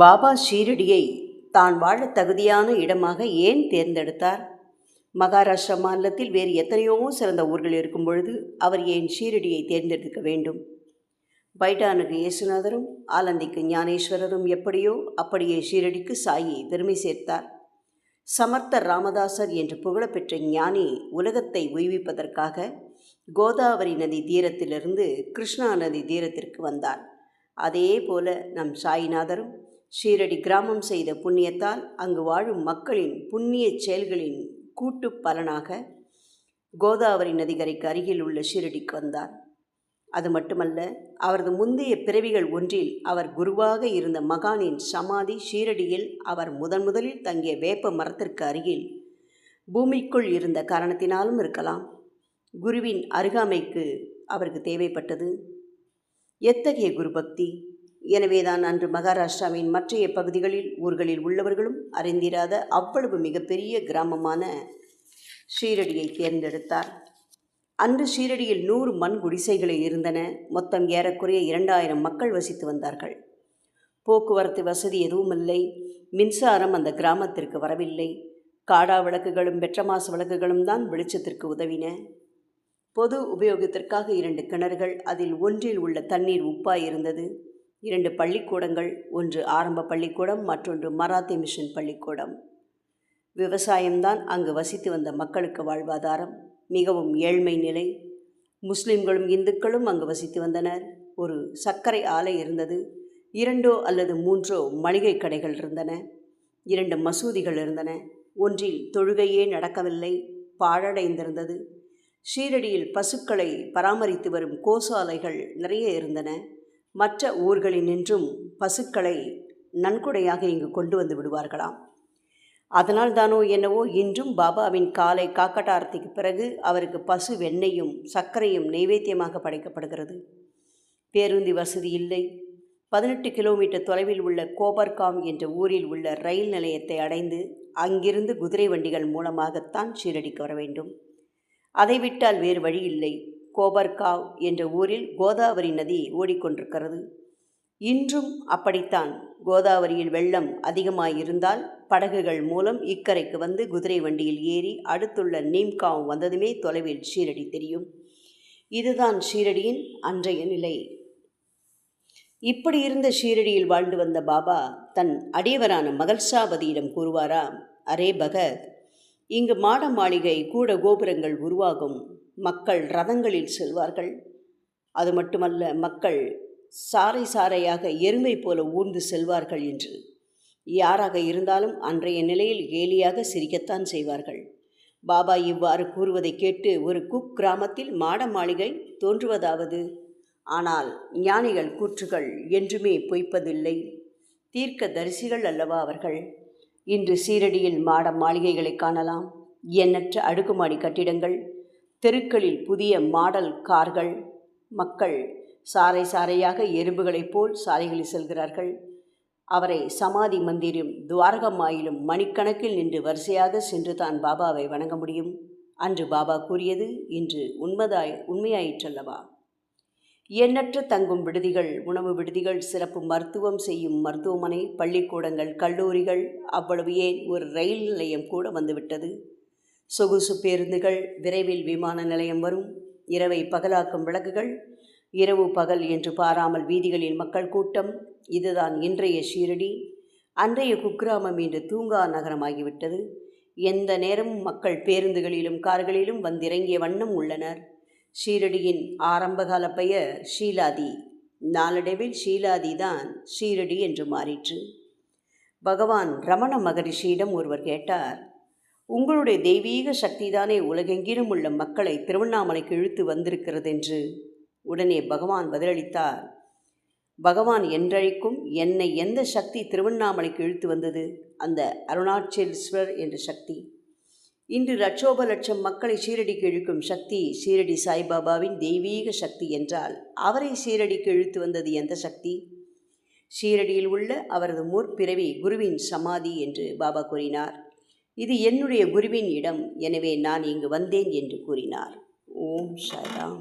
பாபா ஷீரடியை தான் வாழத் தகுதியான இடமாக ஏன் தேர்ந்தெடுத்தார்? மகாராஷ்டிரா மாநிலத்தில் வேறு எத்தனையோ சிறந்த ஊர்கள் இருக்கும் பொழுது அவர் ஏன் ஷீரடியை தேர்ந்தெடுக்க வேண்டும்? பைட்டானுக்கு இயேசுநாதரும் ஆலந்திக்கு ஞானேஸ்வரரும் எப்படியோ அப்படியே ஷீரடிக்கு சாயை பெருமை சேர்த்தார். சமர்த்த ராமதாசர் என்று புகழப்பெற்ற ஞானி உலகத்தை உய்விப்பதற்காக கோதாவரி நதி தீரத்திலிருந்து கிருஷ்ணா நதி தீரத்திற்கு வந்தார். அதே போல நம் சாய்நாதரும் ஷீரடி கிராமம் செய்த புண்ணியத்தால் அங்கு வாழும் மக்களின் புண்ணிய செயல்களின் கூட்டு பலனாக கோதாவரி நதிகரைக்கு அருகில் உள்ள ஷீரடிக்கு வந்தார். அது மட்டுமல்ல அவரது முந்தைய பிறவிகள் ஒன்றில் அவர் குருவாக இருந்த மகானின் சமாதி ஷீரடியில் அவர் முதன் முதலில் தங்கிய வேப்ப மரத்திற்கு அருகில் பூமிக்குள் இருந்த காரணத்தினாலும் இருக்கலாம். குருவின் அருகாமைக்கு அவருக்கு தேவைப்பட்டது எத்தகைய குருபக்தி? எனவேதான் அன்று மகாராஷ்டிராவின் மற்றைய பகுதிகளில் ஊர்களில் உள்ளவர்களும் அறிந்திராத அவ்வளவு மிகப்பெரிய கிராமமான ஷீரடியை தேர்ந்தெடுத்தார். அன்று ஷீரடியில் நூறு மண் குடிசைகளை இருந்தன. மொத்தம் ஏறக்குறைய இரண்டாயிரம் மக்கள் வசித்து வந்தார்கள். போக்குவரத்து வசதி எதுவும் இல்லை மின்சாரம் அந்த கிராமத்திற்கு வரவில்லை. காடா விளக்குகளும் பெட்ரமாஸ் விளக்குகளும் தான் வெளிச்சத்திற்கு உதவின. பொது உபயோகத்திற்காக இரண்டு கிணறுகள் அதில் ஒன்றில் உள்ள தண்ணீர் உப்பாய் இருந்தது. இரண்டு பள்ளிக்கூடங்கள் ஒன்று ஆரம்ப பள்ளிக்கூடம் மற்றொன்று மராத்தி மிஷன் பள்ளிக்கூடம். விவசாயம்தான் அங்கு வசித்து வந்த மக்களுக்கு வாழ்வாதாரம். மிகவும் ஏழ்மை நிலை. முஸ்லிம்களும் இந்துக்களும் அங்கு வசித்து வந்தனர். ஒரு சர்க்கரை ஆலை இருந்தது. இரண்டோ அல்லது மூன்றோ மளிகை கடைகள் இருந்தன. இரண்டு மசூதிகள் இருந்தன. ஒன்றில் தொழுகையே நடக்கவில்லை. பாழடைந்திருந்தது. ஷீரடியில் பசுக்களை பராமரித்து வரும் கோசாலைகள் நிறைய இருந்தன. மற்ற ஊர்களினின்றும் பசுக்களை நன்கொடையாக இங்கு கொண்டு வந்து விடுவார்களாம். அதனால் தானோ என்னவோ இன்றும் பாபாவின் காலை காக்கட்டாரத்துக்கு பிறகு அவருக்கு பசு வெண்ணெயும் சர்க்கரையும் நைவேத்தியமாக படைக்கப்படுகிறது. பேருந்து வசதி இல்லை. பதினெட்டு கிலோமீட்டர் தொலைவில் உள்ள கோபர்காம் என்ற ஊரில் உள்ள ரயில் நிலையத்தை அடைந்து அங்கிருந்து குதிரை வண்டிகள் மூலமாகத்தான் ஷீரடிக்கு வர வேண்டும். அதை விட்டால் வேறு வழி இல்லை. கோபர்காவ் என்ற ஊரில் கோதாவரி நதி ஓடிக்கொண்டிருக்கிறது. இன்றும் அப்படித்தான். கோதாவரியில் வெள்ளம் அதிகமாயிருந்தால் படகுகள் மூலம் இக்கரைக்கு வந்து குதிரை வண்டியில் ஏறி அடுத்துள்ள நீம்காவ் வந்ததுமே தொலைவில் ஷீரடி தெரியும். இதுதான் ஷீரடியின் அன்றைய நிலை. இப்படி இருந்த ஷீரடியில் வாழ்ந்து வந்த பாபா தன் அடியவரான மகள்சாபதியிடம் கூறுவாரா அரே பகத் இங்கு மாட மாளிகை கூட கோபுரங்கள் உருவாகும். மக்கள் ரதங்களில் செல்வார்கள். அது மட்டுமல்ல மக்கள் சாறை சாறையாக எருமை போல ஊர்ந்து செல்வார்கள் என்று. யாராக இருந்தாலும் அன்றைய நிலையில் கேலியாக சிரிக்கத்தான் செய்வார்கள். பாபா இவ்வாறு கூறுவதை கேட்டு ஒரு குக் கிராமத்தில் மாட மாளிகை தோன்றுவதாவது? ஆனால் ஞானிகள் கூற்றுகள் என்றுமே பொய்ப்பதில்லை. தீர்க்க தரிசிகள் அல்லவா அவர்கள்? இன்று சீரடியில் மாட மாளிகைகளை காணலாம். எண்ணற்ற அடுக்குமாடி கட்டிடங்கள் தெருக்களில் புதிய மாடல் கார்கள். மக்கள் சாறை சாறையாக எறும்புகளைப் போல் சாலைகளில் செல்கிறார்கள். அவரை சமாதி மந்திரும் துவாரகமாயிலும் மணிக்கணக்கில் நின்று வரிசையாக சென்று தான் பாபாவை வணங்க முடியும். அன்று பாபா கூறியது இன்று உண்மதாய் உண்மையாயிற்றல்லவா எண்ணற்ற தங்கும் விடுதிகள் உணவு விடுதிகள் சிறப்பு மருத்துவம் செய்யும் மருத்துவமனை பள்ளிக்கூடங்கள் கல்லூரிகள் அவ்வளவு ஏன் ஒரு ரயில் நிலையம் கூட வந்துவிட்டது? சொகுசு பேருந்துகள் விரைவில் விமான நிலையம் வரும். இரவை பகலாக்கும் விளக்குகள் இரவு பகல் என்று பாராமல் வீதிகளில் மக்கள் கூட்டம். இதுதான் இன்றைய ஷீரடி. அன்றைய குக்கிராமம் இன்று தூங்கா நகரமாகிவிட்டது. எந்த நேரமும் மக்கள் பேருந்துகளிலும் கார்களிலும் வந்திறங்கிய வண்ணம் உள்ளனர். ஷீரடியின் ஆரம்பகால பெயர் ஷீலாதி. நாளடைவில் ஷீலாதி தான் ஷீரடி என்று மாறிற்று. பகவான் ரமண மகரிஷியிடம் ஒருவர் கேட்டார் உங்களுடைய தெய்வீக சக்திதானே உலகெங்கிலும் உள்ள மக்களை திருவண்ணாமலைக்கு இழுத்து வந்திருக்கிறது என்று உடனே பகவான் பதிலளித்தார். பகவான் என்றழைக்கும் என்னை எந்த சக்தி திருவண்ணாமலைக்கு இழுத்து வந்தது? அந்த அருணாச்சலேஸ்வர் என்ற சக்தி. இன்று லட்சோப லட்சம் மக்களை சீரடிக்கு இழுக்கும் சக்தி சீரடி சாய்பாபாவின் தெய்வீக சக்தி என்றால் அவரை சீரடிக்கு இழுத்து வந்தது எந்த சக்தி? ஷீரடியில் உள்ள அவரது முற்பிறவி குருவின் சமாதி என்று பாபா கூறினார். இது என்னுடைய குருவின் இடம். எனவே நான் இங்கு வந்தேன் என்று கூறினார். ஓம் ஷராம்